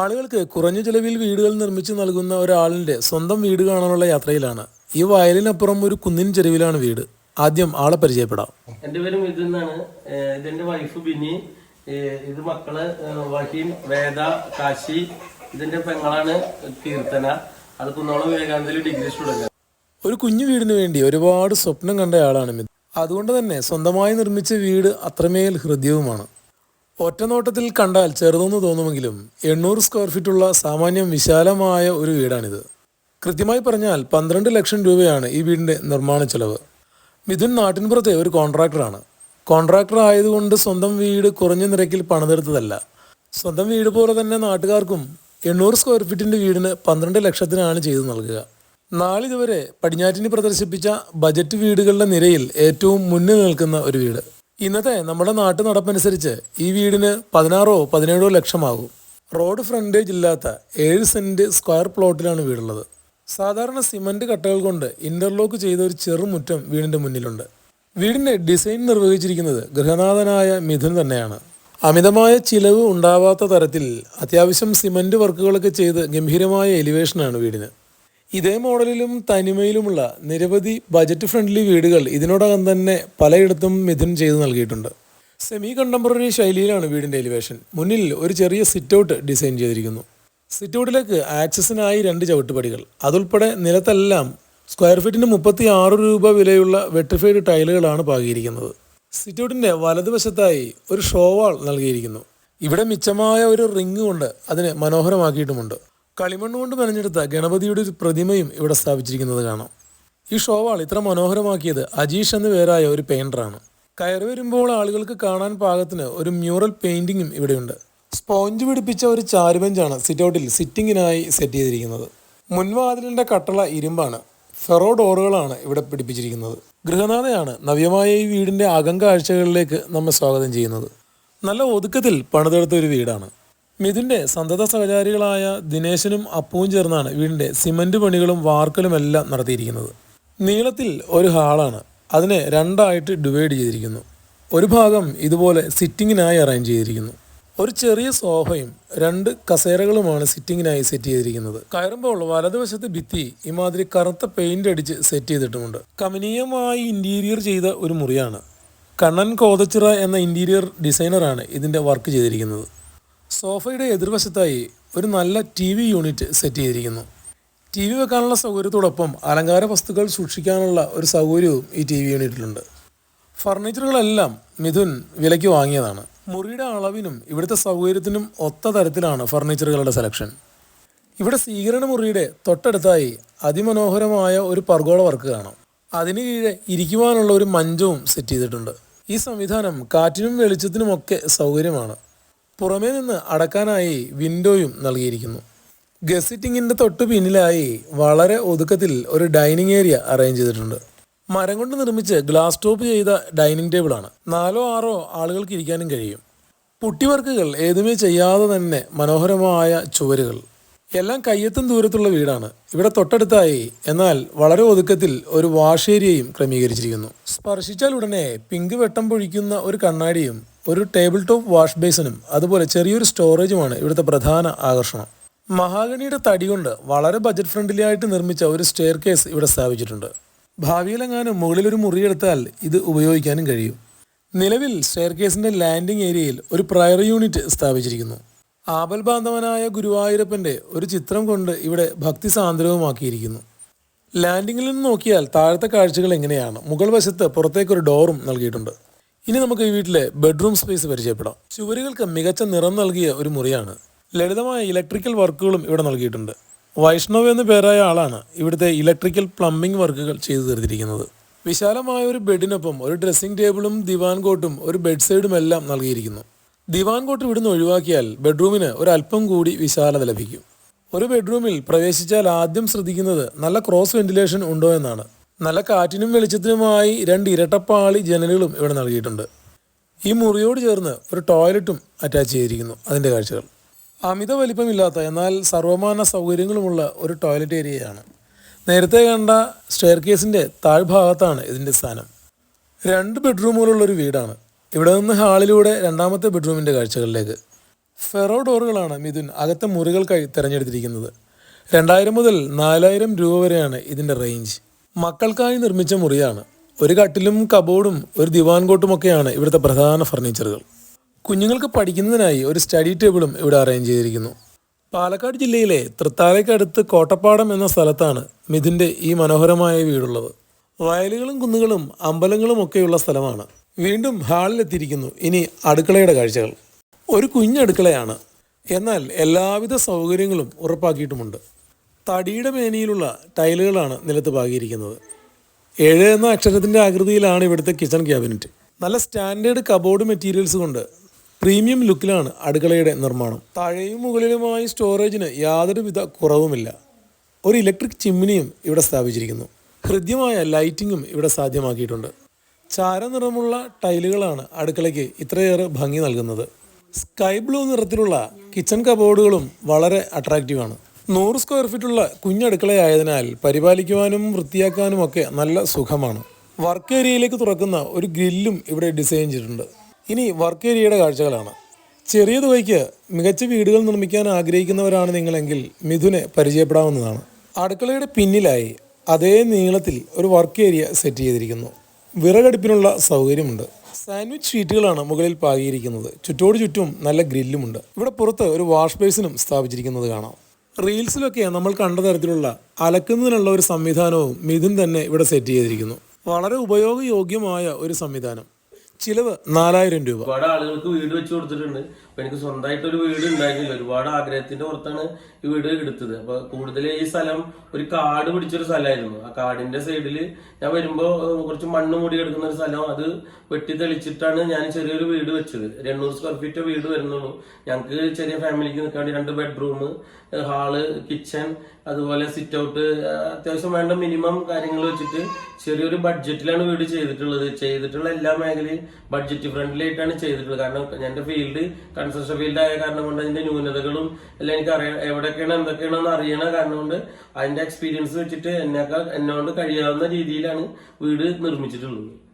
ആളുകൾക്ക് കുറഞ്ഞ ചിലവിൽ വീടുകൾ നിർമ്മിച്ച് നൽകുന്ന ഒരാളിന്റെ സ്വന്തം വീട് കാണാനുള്ള യാത്രയിലാണ്. ഈ വയലിനപ്പുറം ഒരു കുന്നിൻ ചെരുവിലാണ് വീട്. ആദ്യം ആളെ പരിചയപ്പെടാം. എന്റെ പേര് മിഥുൻ എന്നാണ്. ഇതെന്റെ വൈഫ് ബിനി ഇത് മക്കൾ വഹീം വേദ കാശി. ഇതിന്റെ പെങ്ങളാണ് കീർത്തന. അത് കുന്നോളം വിവേകാനന്ദയിൽ ഡിഗ്രി സ്റ്റുഡന്റ് ഒരു കുഞ്ഞു വീടിന് വേണ്ടി ഒരുപാട് സ്വപ്നം കണ്ടയാളാണ് മിഥുൻ. അതുകൊണ്ട് തന്നെ സ്വന്തമായി നിർമ്മിച്ച വീട് അത്രമേൽ ഹൃദ്യവുമാണ്. ഒറ്റനോട്ടത്തിൽ കണ്ടാൽ ചെറുതെന്ന് തോന്നുമെങ്കിലും എണ്ണൂറ് സ്ക്വയർ ഫീറ്റുള്ള സാമാന്യം വിശാലമായ ഒരു വീടാണിത്. കൃത്യമായി പറഞ്ഞാൽ പന്ത്രണ്ട് ലക്ഷം രൂപയാണ് ഈ വീടിന്റെ നിർമ്മാണ ചെലവ്. മിഥുൻ നാട്ടിൻപുറത്തെ ഒരു കോൺട്രാക്ടറാണ് കോൺട്രാക്ടർ ആയതുകൊണ്ട് സ്വന്തം വീട് കുറഞ്ഞ നിരക്കിൽ പണിതെടുത്തതല്ല. സ്വന്തം വീട് പോലെ തന്നെ നാട്ടുകാർക്കും എണ്ണൂറ് സ്ക്വയർ ഫീറ്റിന്റെ വീടിന് പന്ത്രണ്ട് ലക്ഷത്തിനാണ് ചെയ്തു നൽകുക. നാളിതുവരെ പടിഞ്ഞാറ്റിന് പ്രദർശിപ്പിച്ച ബജറ്റ് വീടുകളുടെ നിരയിൽ ഏറ്റവും മുന്നിൽ നിൽക്കുന്ന ഒരു വീട്. ഇന്നത്തെ നമ്മുടെ നാട്ടു നടപ്പനുസരിച്ച് ഈ വീടിന് പതിനാറോ പതിനേഴോ ലക്ഷമാകും. റോഡ് ഫ്രണ്ടേജ് ഇല്ലാത്ത ഏഴ് സെന്റ് സ്ക്വയർ പ്ലോട്ടിലാണ് വീടുള്ളത്. സാധാരണ സിമന്റ് കട്ടകൾ കൊണ്ട് ഇന്റർലോക്ക് ചെയ്ത ഒരു ചെറുമുറ്റം വീടിന്റെ മുന്നിലുണ്ട്. വീടിന്റെ ഡിസൈൻ നിർവഹിച്ചിരിക്കുന്നത് ഗൃഹനാഥനായ മിഥുൻ തന്നെയാണ്. അമിതമായ ചിലവ് ഉണ്ടാവാത്ത തരത്തിൽ അത്യാവശ്യം സിമന്റ് വർക്കുകളൊക്കെ ചെയ്ത് ഗംഭീരമായ എലിവേഷനാണ് വീടിന്. ഇതേ മോഡലിലും തനിമയിലുമുള്ള നിരവധി ബജറ്റ് ഫ്രണ്ട്ലി വീടുകൾ ഇതിനോടകം തന്നെ പലയിടത്തും മിഥുൻ ചെയ്തു നൽകിയിട്ടുണ്ട്. സെമി കണ്ടംപററി ശൈലിയിലാണ് വീടിന്റെ എലിവേഷൻ മുന്നിൽ ഒരു ചെറിയ സിറ്റ് ഔട്ട് ഡിസൈൻ ചെയ്തിരിക്കുന്നു സിറ്റ് ഔട്ടിലേക്ക് ആക്സസിനായി രണ്ട് ചവിട്ടുപടികൾ. അതുൾപ്പെടെ നിലത്തെല്ലാം സ്ക്വയർ ഫീറ്റിന് മുപ്പത്തി ആറ് രൂപ വിലയുള്ള വെട്രിഫൈഡ് ടൈലുകളാണ് പാകിയിരിക്കുന്നത്. സിറ്റ് ഔട്ടിന്റെ വലതുവശത്തായി ഒരു ഷോവാൾ നൽകിയിരിക്കുന്നു. ഇവിടെ മിച്ചമായ ഒരു റിങ് കൊണ്ട് അതിനെ മനോഹരമാക്കിയിട്ടുമുണ്ട്. കളിമണ്ണ് കൊണ്ട് മെനഞ്ഞെടുത്ത ഗണപതിയുടെ ഒരു പ്രതിമയും ഇവിടെ സ്ഥാപിച്ചിരിക്കുന്നത് കാണാം. ഈ ഷോവാൾ ഇത്ര മനോഹരമാക്കിയത് അജീഷ് എന്ന പേരായ ഒരു പെയിന്ററാണ് കയറി വരുമ്പോൾ ആളുകൾക്ക് കാണാൻ പാകത്തിന് ഒരു മ്യൂറൽ പെയിന്റിങ്ങും ഇവിടെയുണ്ട്. സ്പോഞ്ച് പിടിപ്പിച്ച ഒരു ചാരുബെഞ്ചാണ് സിറ്റൗട്ടിൽ സിറ്റിങ്ങിനായി സെറ്റ് ചെയ്തിരിക്കുന്നത്. മുൻവാതിലിന്റെ കട്ടള ഇരുമ്പാണ്. ഫെറോ ഡോറുകളാണ് ഇവിടെ പിടിപ്പിച്ചിരിക്കുന്നത്. ഗൃഹനാഥയാണ് നവ്യമായ ഈ വീടിന്റെ അകം കാഴ്ചകളിലേക്ക് നമ്മെ സ്വാഗതം ചെയ്യുന്നത്. നല്ല ഒതുക്കത്തിൽ പണിതെടുത്ത ഒരു വീടാണ്. മിഥുന്റെ സന്തത സഹചാരികളായ ദിനേശനും അപ്പുവും ചേർന്നാണ് വീടിന്റെ സിമന്റ് പണികളും വാർക്കലും എല്ലാം നടത്തിയിരിക്കുന്നത്. നീളത്തിൽ ഒരു ഹാളാണ്. അതിനെ രണ്ടായിട്ട് ഡിവൈഡ് ചെയ്തിരിക്കുന്നു. ഒരു ഭാഗം ഇതുപോലെ സിറ്റിങ്ങിനായി അറേഞ്ച് ചെയ്തിരിക്കുന്നു. ഒരു ചെറിയ സോഫയും രണ്ട് കസേരകളുമാണ് സിറ്റിങ്ങിനായി സെറ്റ് ചെയ്തിരിക്കുന്നത്. കയറുമ്പോൾ വലതുവശത്ത് ഭിത്തി ഇമാതിരി കറുത്ത പെയിന്റ് അടിച്ച് സെറ്റ് ചെയ്തിട്ടുമുണ്ട്. കമനീയമായി ഇന്റീരിയർ ചെയ്ത ഒരു മുറിയാണ്. കണ്ണൻ കോതച്ചിറ എന്ന ഇന്റീരിയർ ഡിസൈനറാണ് ഇതിന്റെ വർക്ക് ചെയ്തിരിക്കുന്നത്. സോഫയുടെ എതിർവശത്തായി ഒരു നല്ല ടി വി യൂണിറ്റ് സെറ്റ് ചെയ്തിരിക്കുന്നു. ടി വി വെക്കാനുള്ള സൗകര്യത്തോടൊപ്പം അലങ്കാര വസ്തുക്കൾ സൂക്ഷിക്കാനുള്ള ഒരു സൗകര്യവും ഈ ടി വി യൂണിറ്റിലുണ്ട്. ഫർണിച്ചറുകളെല്ലാം മിഥുൻ വിലയ്ക്ക് വാങ്ങിയതാണ്. മുറിയുടെ അളവിനും ഇവിടുത്തെ സൗകര്യത്തിനും ഒത്ത തരത്തിലാണ് ഫർണിച്ചറുകളുടെ സെലക്ഷൻ. ഇവിടെ സ്വീകരണ മുറിയുടെ തൊട്ടടുത്തായി അതിമനോഹരമായ ഒരു പർഗോള വർക്ക് കാണാം. അതിന് കീഴെ ഇരിക്കുവാനുള്ള ഒരു മഞ്ചവും സെറ്റ് ചെയ്തിട്ടുണ്ട്. ഈ സംവിധാനം കാറ്റിനും വെളിച്ചത്തിനുമൊക്കെ സൗകര്യമാണ്. പുറമേ നിന്ന് അടക്കാനായി വിൻഡോയും നൽകിയിരിക്കുന്നു. ഗസിറ്റിങ്ങിന്റെ തൊട്ടു പിന്നിലായി വളരെ ഒതുക്കത്തിൽ ഒരു ഡൈനിങ് ഏരിയ അറേഞ്ച് ചെയ്തിട്ടുണ്ട്. മരം കൊണ്ട് നിർമ്മിച്ച് ഗ്ലാസ് ടോപ്പ് ചെയ്ത ഡൈനിങ് ടേബിളാണ് നാലോ ആറോ ആളുകൾക്ക് ഇരിക്കാനും കഴിയും. പുട്ടിവർക്കുകൾ ഏതുമേ ചെയ്യാതെ തന്നെ മനോഹരമായ ചുവരുകൾ. എല്ലാം കയ്യെത്തും ദൂരത്തുള്ള വീടാണ്. ഇവിടെ തൊട്ടടുത്തായി എന്നാൽ വളരെ ഒതുക്കത്തിൽ ഒരു വാഷ് ഏരിയയും ക്രമീകരിച്ചിരിക്കുന്നു. സ്പർശിച്ചാൽ ഉടനെ പിങ്ക് വെട്ടം പൊഴിക്കുന്ന ഒരു കണ്ണാടിയും ഒരു ടേബിൾ ടോപ്പ് വാഷ് ബേസിനും അതുപോലെ ചെറിയൊരു സ്റ്റോറേജുമാണ് ഇവിടുത്തെ പ്രധാന ആകർഷണം. മഹാഗണിയുടെ തടി കൊണ്ട് വളരെ ബജറ്റ് ഫ്രണ്ട്ലി ആയിട്ട് നിർമ്മിച്ച ഒരു സ്റ്റെയർ കേസ് ഇവിടെ സ്ഥാപിച്ചിട്ടുണ്ട്. ഭാവിയിലെങ്ങാനും മുകളിലൊരു മുറിയെടുത്താൽ ഇത് ഉപയോഗിക്കാനും കഴിയും. നിലവിൽ സ്റ്റെയർ കേസിന്റെ ലാൻഡിംഗ് ഏരിയയിൽ ഒരു പ്രയർ യൂണിറ്റ് സ്ഥാപിച്ചിരിക്കുന്നു. ആപൽബാന്ധവനായ ഗുരുവായൂരപ്പന്റെ ഒരു ചിത്രം കൊണ്ട് ഇവിടെ ഭക്തി സാന്ദ്രവുമാക്കിയിരിക്കുന്നു. ലാൻഡിങ്ങിൽ നിന്ന് നോക്കിയാൽ താഴത്തെ കാഴ്ചകൾ എങ്ങനെയാണ്? മുകൾ വശത്ത് പുറത്തേക്കൊരു ഡോറും നൽകിയിട്ടുണ്ട്. ഇനി നമുക്ക് ഈ വീട്ടിലെ ബെഡ്റൂം സ്പേസ് പരിചയപ്പെടാം. ചുവരുകൾക്ക് മികച്ച നിറം നൽകിയ ഒരു മുറിയാണ്. ലളിതമായ ഇലക്ട്രിക്കൽ വർക്കുകളും ഇവിടെ നൽകിയിട്ടുണ്ട്. വൈഷ്ണവ് എന്ന പേരായ ആളാണ് ഇവിടുത്തെ ഇലക്ട്രിക്കൽ പ്ലംബിംഗ് വർക്കുകൾ ചെയ്തു തീർത്തിരിക്കുന്നത്. വിശാലമായ ഒരു ബെഡിനൊപ്പം ഒരു ഡ്രസ്സിംഗ് ടേബിളും ദിവാൻ കോട്ടും ഒരു ബെഡ് സൈഡും എല്ലാം നൽകിയിരിക്കുന്നു. ദിവാൻ കോട്ട് ഇവിടുന്ന് ഒഴിവാക്കിയാൽ ബെഡ്റൂമിന് ഒരല്പം കൂടി വിശാലത ലഭിക്കും. ഒരു ബെഡ്റൂമിൽ പ്രവേശിച്ചാൽ ആദ്യം ശ്രദ്ധിക്കുന്നത് നല്ല ക്രോസ് വെന്റിലേഷൻ ഉണ്ടോ എന്നാണ്. നല്ല കാറ്റിനും വെളിച്ചത്തിനുമായി രണ്ട് ഇരട്ടപ്പാളി ജനലുകളും ഇവിടെ നൽകിയിട്ടുണ്ട്. ഈ മുറിയോട് ചേർന്ന് ഒരു ടോയ്ലറ്റും അറ്റാച്ച് ചെയ്തിരിക്കുന്നു അതിന്റെ കാഴ്ചകൾ. അമിത വലിപ്പമില്ലാത്ത എന്നാൽ സർവമാന സൗകര്യങ്ങളുമുള്ള ഒരു ടോയ്ലറ്റ് ഏരിയയാണ്. നേരത്തെ കണ്ട സ്റ്റെയർ കേസിന്റെ താഴ്ഭാഗത്താണ് ഇതിന്റെ സ്ഥാനം. രണ്ട് ബെഡ്റൂമുകളുള്ള ഒരു വീടാണ്. ഇവിടെ നിന്ന് ഹാളിലൂടെ രണ്ടാമത്തെ ബെഡ്റൂമിന്റെ കാഴ്ചകളിലേക്ക്. ഫെറോ ഡോറുകളാണ് മിഥുൻ അകത്തെ മുറികൾക്കായി തിരഞ്ഞെടുത്തിരിക്കുന്നത്. രണ്ടായിരം മുതൽ നാലായിരം രൂപ വരെയാണ് ഇതിന്റെ റേഞ്ച് മക്കൾക്കായി നിർമ്മിച്ച മുറിയാണ്. ഒരു കട്ടിലും കബോർഡും ഒരു ദിവാൻ കോട്ടുമൊക്കെയാണ് ഇവിടുത്തെ പ്രധാന ഫർണിച്ചറുകൾ. കുഞ്ഞുങ്ങൾക്ക് പഠിക്കുന്നതിനായി ഒരു സ്റ്റഡി ടേബിളും ഇവിടെ അറേഞ്ച് ചെയ്തിരിക്കുന്നു. പാലക്കാട് ജില്ലയിലെ തൃത്താലയ്ക്കടുത്ത് കോട്ടപ്പാടം എന്ന സ്ഥലത്താണ് മിഥുന്റെ ഈ മനോഹരമായ വീടുള്ളത്. വയലുകളും കുന്നുകളും അമ്പലങ്ങളും ഒക്കെയുള്ള സ്ഥലമാണ്. വീണ്ടും ഹാളിലെത്തിയിരിക്കുന്നു. ഇനി അടുക്കളയുടെ കാഴ്ചകൾ. ഒരു കുഞ്ഞടുക്കളയാണ് എന്നാൽ എല്ലാവിധ സൗകര്യങ്ങളും ഉറപ്പാക്കിയിട്ടുമുണ്ട്. തടിയുടെ മേനിയിലുള്ള ടൈലുകളാണ് നിലത്ത് പാകിയിരിക്കുന്നത്. ഏഴ് എന്ന അക്ഷരത്തിന്റെ ആകൃതിയിലാണ് ഇവിടുത്തെ കിച്ചൺ ക്യാബിനറ്റ്. നല്ല സ്റ്റാൻഡേർഡ് കബോർഡ് മെറ്റീരിയൽസ് കൊണ്ട് പ്രീമിയം ലുക്കിലാണ് അടുക്കളയുടെ നിർമ്മാണം. താഴെയും മുകളിലുമായി സ്റ്റോറേജിന് യാതൊരുവിധ കുറവുമില്ല. ഒരു ഇലക്ട്രിക് ചിമ്മിനിയും ഇവിടെ സ്ഥാപിച്ചിരിക്കുന്നു. ഹൃദ്യമായ ലൈറ്റിങ്ങും ഇവിടെ സാധ്യമാക്കിയിട്ടുണ്ട്. ചാരനിറമുള്ള ടൈലുകളാണ് അടുക്കളയ്ക്ക് ഇത്രയേറെ ഭംഗി നൽകുന്നത്. സ്കൈ ബ്ലൂ നിറത്തിലുള്ള കിച്ചൺ കബോർഡുകളും വളരെ അട്രാക്റ്റീവാണ്. നൂറ് സ്ക്വയർ ഫീറ്റുള്ള കുഞ്ഞടുക്കളയായതിനാൽ പരിപാലിക്കുവാനും വൃത്തിയാക്കാനും ഒക്കെ നല്ല സുഖമാണ്. വർക്ക് ഏരിയയിലേക്ക് തുറക്കുന്ന ഒരു ഗ്രില്ലും ഇവിടെ ഡിസൈൻ ചെയ്തിട്ടുണ്ട്. ഇനി വർക്ക് ഏരിയയുടെ കാഴ്ചകളാണ്. ചെറിയ തുകയ്ക്ക് മികച്ച വീടുകൾ നിർമ്മിക്കാൻ ആഗ്രഹിക്കുന്നവരാണ് നിങ്ങളെങ്കിൽ മിഥുനെ പരിചയപ്പെടാവുന്നതാണ്. അടുക്കളയുടെ പിന്നിലായി അതേ നീളത്തിൽ ഒരു വർക്ക് ഏരിയ സെറ്റ് ചെയ്തിരിക്കുന്നു. വിറകടുപ്പിനുള്ള സൗകര്യമുണ്ട്. സാൻഡ്വിച്ച് ഷീറ്റുകളാണ് മുകളിൽ പാകിയിരിക്കുന്നത്. ചുറ്റോട് ചുറ്റും നല്ല ഗ്രില്ലുമുണ്ട്. ഇവിടെ പുറത്ത് ഒരു വാഷ് ബേസിനും സ്ഥാപിച്ചിരിക്കുന്നത് കാണാം. റീൽസിലൊക്കെ നമ്മൾ കണ്ട തരത്തിലുള്ള അലക്കുന്നതിനുള്ള ഒരു സംവിധാനവും മിഥുൻ തന്നെ ഇവിടെ സെറ്റ് ചെയ്തിരിക്കുന്നു. വളരെ ഉപയോഗയോഗ്യമായ ഒരു സംവിധാനം. ചിലവ് നാലായിരം രൂപ. ഒരുപാട് ആളുകൾക്ക് വീട് വെച്ച് കൊടുത്തിട്ടുണ്ട്. അപ്പൊ എനിക്ക് സ്വന്തമായിട്ട് ഒരു വീട് ഉണ്ടായിരുന്നില്ല. ഒരുപാട് ആഗ്രഹത്തിന്റെ പുറത്താണ് ഈ വീട് എടുത്തത്. അപ്പൊ കൂടുതൽ ഈ സ്ഥലം ഒരു കാട് പിടിച്ചൊരു സ്ഥലമായിരുന്നു. ആ കാടിന്റെ സൈഡിൽ ഞാൻ വരുമ്പോ കുറച്ച് മണ്ണ് മൂടി കിടക്കുന്ന ഒരു സ്ഥലം. അത് വെട്ടി തെളിച്ചിട്ടാണ് ഞാൻ ചെറിയൊരു വീട് വെച്ചത്. ഒരു സ്ക്വയർ ഫീറ്റ് വീട് വരുന്നുള്ളൂ. ഞങ്ങൾക്ക് ചെറിയ ഫാമിലിക്ക് വേണ്ടി രണ്ട് ബെഡ്റൂം ഹാൾ കിച്ചൺ അതുപോലെ സിറ്റ് ഔട്ട് അത്യാവശ്യം വേണ്ട മിനിമം കാര്യങ്ങൾ വെച്ചിട്ട് ചെറിയൊരു ബഡ്ജറ്റിലാണ് വീട് ചെയ്തിട്ടുള്ളത്. ചെയ്തിട്ടുള്ള എല്ലാ മേഖലയും ബഡ്ജറ്റ് ഫ്രണ്ട്ലി ആയിട്ടാണ് ചെയ്തിട്ടുള്ളത്. കാരണം എന്റെ ഫീൽഡ് കൺസ്ട്രക്ഷൻ ഫീൽഡ് ആയ കാരണം കൊണ്ട് അതിന്റെ ന്യൂനതകളും എല്ലാം എനിക്ക് അറിയാം. എവിടെയൊക്കെയാണ് എന്തൊക്കെയാണെന്ന് അറിയണ കാരണം കൊണ്ട് അതിന്റെ എക്സ്പീരിയൻസ് വെച്ചിട്ട് എന്നെക്കാൾ എന്നോട് കഴിയാവുന്ന രീതിയിലാണ് വീട് നിർമ്മിച്ചിട്ടുള്ളത്.